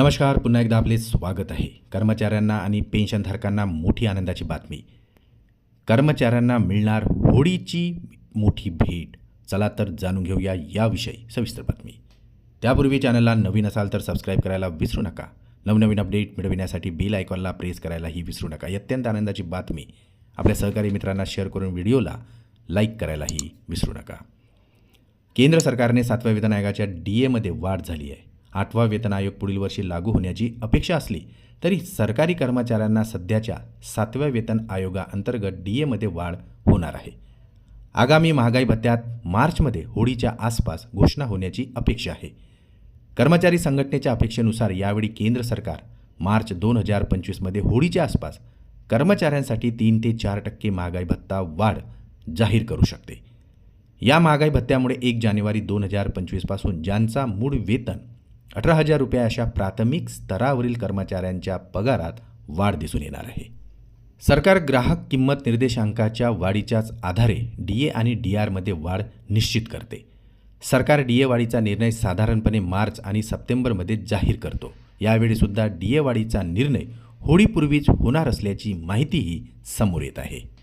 नमस्कार पुन्हा एकदा आपले स्वागत आहे. कर्मचाऱ्यांना आणि पेन्शनधारकांना मोठी आनंदाची बातमी. कर्मचाऱ्यांना मिळणार होळीची मोठी भेट. चला तर जाणून घेऊया याविषयी सविस्तर बातमी. त्यापूर्वी चॅनलला नवीन असाल तर सबस्क्राईब करायला विसरू नका. नवनवीन अपडेट मिळविण्यासाठी बेल आयकॉनला प्रेस करायलाही विसरू नका. अत्यंत आनंदाची बातमी. आपल्या सहकारी मित्रांना शेअर करून व्हिडिओला लाईक करायलाही विसरू नका. केंद्र सरकारने सातव्या वेतन आयोगाच्या डी एमध्ये वाढ झाली आहे. आठवा वेतन आयोग पुढील वर्षी लागू होण्याची अपेक्षा असली तरी सरकारी कर्मचाऱ्यांना सध्याच्या सातव्या वेतन आयोगाअंतर्गत डी एमध्ये वाढ होणार आहे. आगामी महागाई भत्त्यात मार्चमध्ये होळीच्या आसपास घोषणा होण्याची अपेक्षा आहे. कर्मचारी संघटनेच्या अपेक्षेनुसार यावेळी केंद्र सरकार मार्च दोन हजार पंचवीसमध्ये होळीच्या आसपास कर्मचाऱ्यांसाठी तीन ते चार टक्के महागाई भत्ता वाढ जाहीर करू शकते. या महागाई भत्त्यामुळे एक जानेवारी दोन हजार पंचवीसपासून ज्यांचा मूळ वेतन अठरा हजार रुपये अशा प्राथमिक स्तरावरील कर्मचाऱ्यांच्या पगारात वाढ दिसून येणार आहे. सरकार ग्राहक किंमत निर्देशांकाच्या वाढीच्याच आधारे डी ए आणि डी आरमध्ये वाढ निश्चित करते. सरकार डी ए वाढीचा निर्णय साधारणपणे मार्च आणि सप्टेंबरमध्ये जाहीर करतो. यावेळीसुद्धा डी ए वाढीचा निर्णय होळीपूर्वीच होणार असल्याची माहितीही समोर येत आहे.